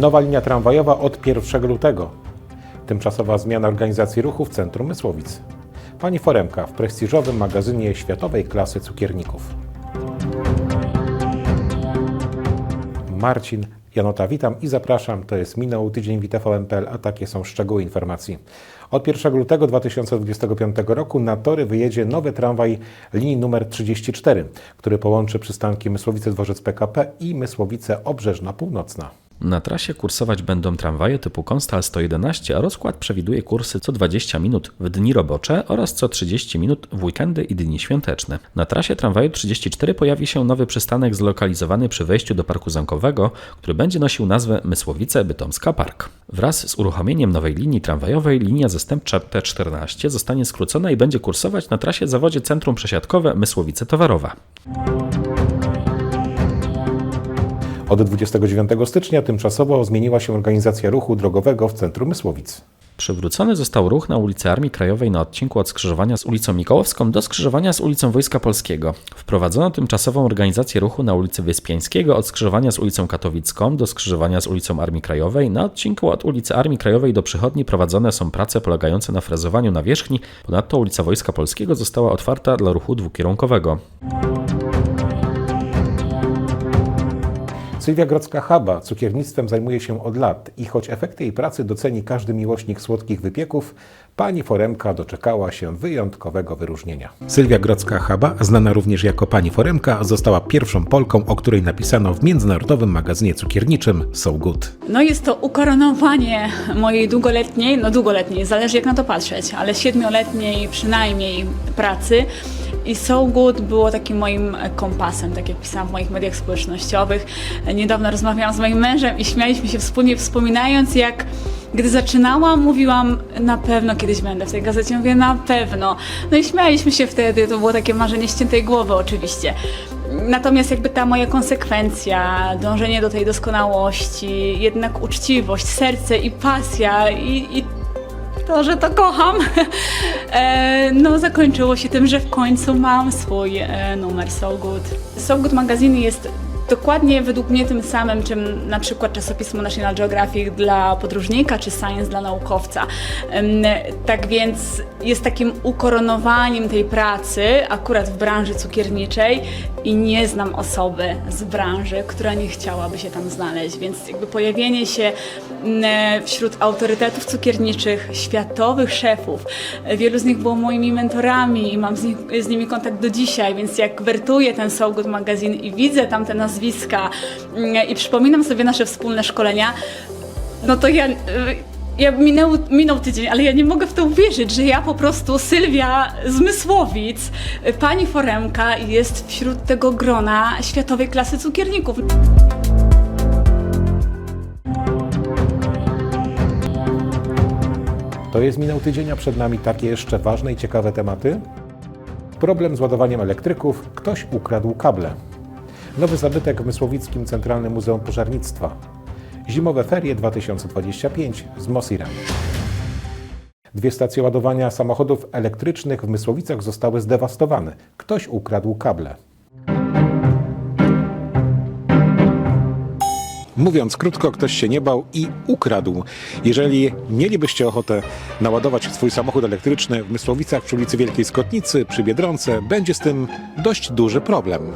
Nowa linia tramwajowa od 1 lutego. Tymczasowa zmiana organizacji ruchu w centrum Mysłowic. Pani Foremka w prestiżowym magazynie światowej klasy cukierników. Marcin Janota, witam i zapraszam. To jest minął tydzień w TVN.pl, a takie są szczegóły informacji. Od 1 lutego 2025 roku na tory wyjedzie nowy tramwaj linii numer 34, który połączy przystanki Mysłowice Dworzec PKP i Mysłowice Obrzeżna Północna. Na trasie kursować będą tramwaje typu Konstal 111, a rozkład przewiduje kursy co 20 minut w dni robocze oraz co 30 minut w weekendy i dni świąteczne. Na trasie tramwaju 34 pojawi się nowy przystanek zlokalizowany przy wejściu do Parku Zamkowego, który będzie nosił nazwę Mysłowice Bytomska Park. Wraz z uruchomieniem nowej linii tramwajowej linia zastępcza T14 zostanie skrócona i będzie kursować na trasie zawodzie Centrum Przesiadkowe Mysłowice Towarowa. Od 29 stycznia tymczasowo zmieniła się organizacja ruchu drogowego w centrum Mysłowic. Przywrócony został ruch na ulicy Armii Krajowej na odcinku od skrzyżowania z ulicą Mikołowską do skrzyżowania z ulicą Wojska Polskiego. Wprowadzono tymczasową organizację ruchu na ulicy Wyspiańskiego od skrzyżowania z ulicą Katowicką do skrzyżowania z ulicą Armii Krajowej. Na odcinku od ulicy Armii Krajowej do przychodni prowadzone są prace polegające na frezowaniu nawierzchni. Ponadto ulica Wojska Polskiego została otwarta dla ruchu dwukierunkowego. Sylwia Grodzka-Haba cukiernictwem zajmuje się od lat i choć efekty jej pracy doceni każdy miłośnik słodkich wypieków, pani Foremka doczekała się wyjątkowego wyróżnienia. Sylwia Grodzka-Haba, znana również jako pani Foremka, została pierwszą Polką, o której napisano w międzynarodowym magazynie cukierniczym So Good. No jest to ukoronowanie mojej długoletniej, no długoletniej, zależy jak na to patrzeć, ale siedmioletniej przynajmniej pracy. I So Good było takim moim kompasem, tak jak pisałam w moich mediach społecznościowych. Niedawno rozmawiałam z moim mężem i śmialiśmy się wspólnie, wspominając jak gdy zaczynałam, mówiłam na pewno kiedyś będę w tej gazecie, mówię na pewno. No i śmialiśmy się wtedy, to było takie marzenie ściętej głowy oczywiście. Natomiast jakby ta moja konsekwencja, dążenie do tej doskonałości, jednak uczciwość, serce i pasja i, i to, że to kocham, e, no zakończyło się tym, że w końcu mam swój e, numer So Good. So Good magazyn jest dokładnie według mnie tym samym, czym na przykład czasopismo National Geographic dla podróżnika, czy Science dla naukowca. Tak więc jest takim ukoronowaniem tej pracy, akurat w branży cukierniczej i nie znam osoby z branży, która nie chciałaby się tam znaleźć, więc jakby pojawienie się mm, wśród autorytetów cukierniczych, światowych szefów, wielu z nich było moimi mentorami i mam z, nich, z nimi kontakt do dzisiaj, więc jak wertuję ten So Good magazyn i widzę tam te nazwiska mm, i przypominam sobie nasze wspólne szkolenia, no to ja... ja minął, minął tydzień, ale ja nie mogę w to uwierzyć, że ja po prostu, Sylwia z Mysłowic, y, pani Foremka jest wśród tego grona światowej klasy cukierników. To jest minął tydzień, a przed nami takie jeszcze ważne i ciekawe tematy. Problem z ładowaniem elektryków, ktoś ukradł kable. Nowy zabytek w Mysłowickim Centralnym Muzeum Pożarnictwa. Zimowe ferie 2025 z Mosirem. Dwie stacje ładowania samochodów elektrycznych w Mysłowicach zostały zdewastowane. Ktoś ukradł kable. Mówiąc krótko, ktoś się nie bał i ukradł. Jeżeli mielibyście ochotę naładować swój samochód elektryczny w Mysłowicach przy ulicy Wielkiej Skotnicy, przy Biedronce, będzie z tym dość duży problem.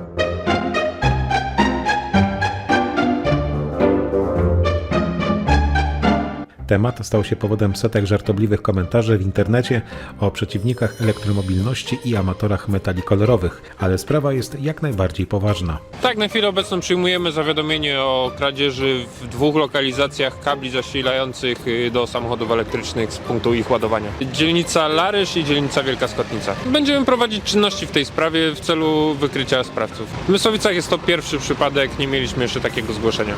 Temat stał się powodem setek żartobliwych komentarzy w internecie o przeciwnikach elektromobilności i amatorach metali kolorowych, ale sprawa jest jak najbardziej poważna. Tak, na chwilę obecną przyjmujemy zawiadomienie o kradzieży w dwóch lokalizacjach kabli zasilających y, do samochodów elektrycznych z punktu ich ładowania. Dzielnica Larysz i dzielnica Wielka Skotnica. Będziemy prowadzić czynności w tej sprawie w celu wykrycia sprawców. W Mysłowicach jest to pierwszy przypadek, nie mieliśmy jeszcze takiego zgłoszenia.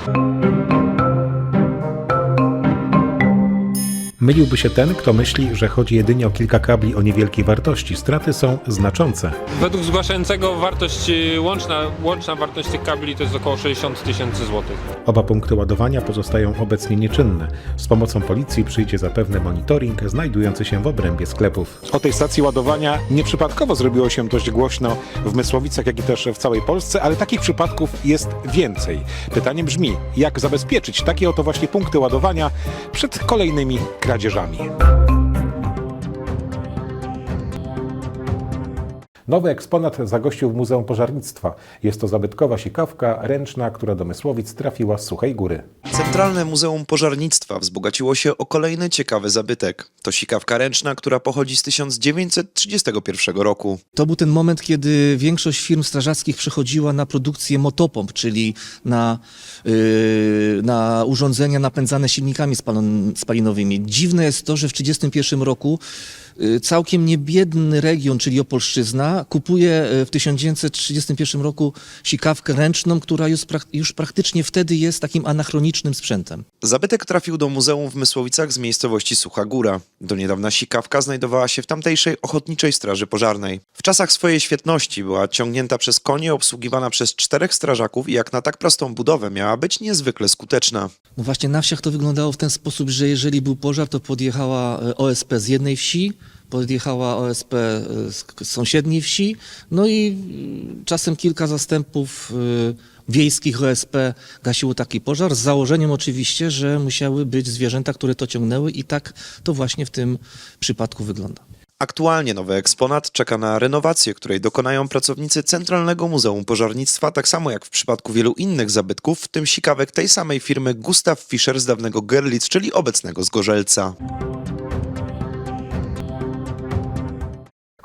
Myliłby się ten, kto myśli, że chodzi jedynie o kilka kabli o niewielkiej wartości. Straty są znaczące. Według zgłaszającego wartość y, łączna, łączna wartość tych kabli to jest około 60 tysięcy złotych. Oba punkty ładowania pozostają obecnie nieczynne. Z pomocą policji przyjdzie zapewne monitoring znajdujący się w obrębie sklepów. O tej stacji ładowania nieprzypadkowo zrobiło się dość głośno w Mysłowicach, jak i też w całej Polsce, ale takich przypadków jest więcej. Pytanie brzmi, jak zabezpieczyć takie oto właśnie punkty ładowania przed kolejnymi kradzieżami? Nowy eksponat zagościł w Muzeum Pożarnictwa. Jest to zabytkowa sikawka ręczna, która do Mysłowic trafiła z Suchej Góry. Centralne Muzeum Pożarnictwa wzbogaciło się o kolejny ciekawy zabytek. To sikawka ręczna, która pochodzi z 1931 roku. To był ten moment, kiedy większość firm strażackich przechodziła na produkcję motopomp, czyli na, yy, na urządzenia napędzane silnikami spalon, spalinowymi. Dziwne jest to, że w 1931 roku całkiem niebiedny region, czyli Opolszczyzna, kupuje yy, w 1931 roku sikawkę ręczną, która już, prak- już praktycznie wtedy jest takim anachronicznym sprzętem. Zabytek trafił do muzeum w Mysłowicach z miejscowości Sucha Góra. Do niedawna sikawka znajdowała się w tamtejszej Ochotniczej Straży Pożarnej. W czasach swojej świetności była ciągnięta przez konie, obsługiwana przez czterech strażaków i jak na tak prostą budowę miała być niezwykle skuteczna. No właśnie na wsiach to wyglądało w ten sposób, że jeżeli był pożar, to podjechała e, OSP z jednej wsi, podjechała OSP e, z sąsiedniej wsi, no i mm, czasem kilka zastępów e, wiejskich OSP gasiło taki pożar, z założeniem oczywiście, że musiały być zwierzęta, które to ciągnęły i tak to właśnie w tym przypadku wygląda. Aktualnie nowy eksponat czeka na renowację, której dokonają pracownicy Centralnego Muzeum Pożarnictwa, tak samo jak w przypadku wielu innych zabytków, w tym sikawek tej samej firmy Gustav Fischer z dawnego Gerlitz, czyli obecnego Zgorzelca.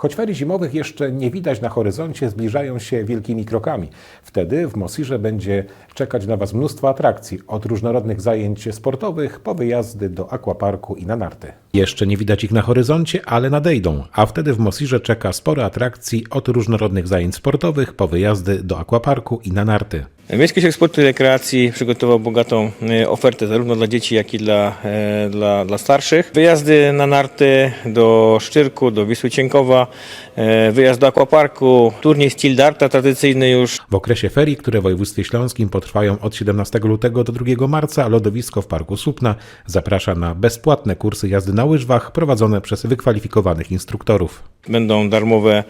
Choć ferii zimowych jeszcze nie widać na horyzoncie, zbliżają się wielkimi krokami. Wtedy w Mosirze będzie czekać na Was mnóstwo atrakcji, od różnorodnych zajęć sportowych po wyjazdy do aquaparku i na narty. Jeszcze nie widać ich na horyzoncie, ale nadejdą, a wtedy w Mosirze czeka sporo atrakcji od różnorodnych zajęć sportowych po wyjazdy do aquaparku i na narty. Miejski Ośrodek Sportu i Rekreacji przygotował bogatą e, ofertę zarówno dla dzieci, jak i dla, e, dla, dla starszych. Wyjazdy na narty do Szczyrku, do Wisły Cienkowa, e, wyjazd do aquaparku, turniej Steel Darta tradycyjny już. W okresie ferii, które w województwie śląskim potrwają od 17 lutego do 2 marca, lodowisko w Parku Słupna zaprasza na bezpłatne kursy jazdy na łyżwach prowadzone przez wykwalifikowanych instruktorów. Będą darmowe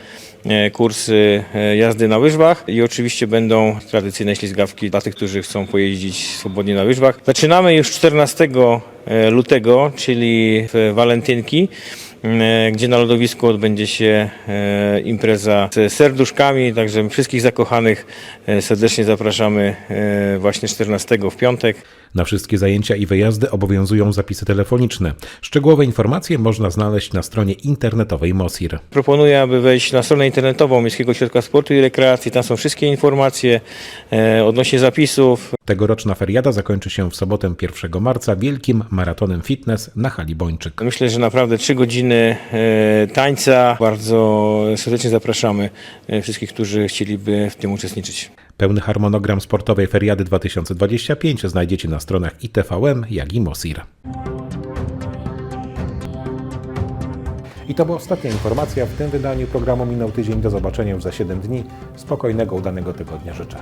kursy jazdy na łyżwach i oczywiście będą tradycyjne ślizgawki dla tych, którzy chcą pojeździć swobodnie na łyżwach. Zaczynamy już 14 e, lutego, czyli w walentynki, gdzie na lodowisku odbędzie się e, impreza z serduszkami, także wszystkich zakochanych e, serdecznie zapraszamy e, właśnie 14 w piątek. Na wszystkie zajęcia i wyjazdy obowiązują zapisy telefoniczne. Szczegółowe informacje można znaleźć na stronie internetowej MOSIR. Proponuję, aby wejść na stronę internetową Miejskiego Ośrodka Sportu i Rekreacji. Tam są wszystkie informacje e, odnośnie zapisów. Tegoroczna feriada zakończy się w sobotę 1 marca wielkim maratonem fitness na hali Bończyk. Myślę, że naprawdę trzy godziny e, tańca. Bardzo serdecznie zapraszamy e, wszystkich, którzy chcieliby w tym uczestniczyć. Pełny harmonogram sportowej feriady 2025 znajdziecie na stronach ITVM, jak i MOSIR. I to była ostatnia informacja w tym wydaniu programu Minął tydzień. Do zobaczenia już za 7 dni. Spokojnego, udanego tygodnia życzę.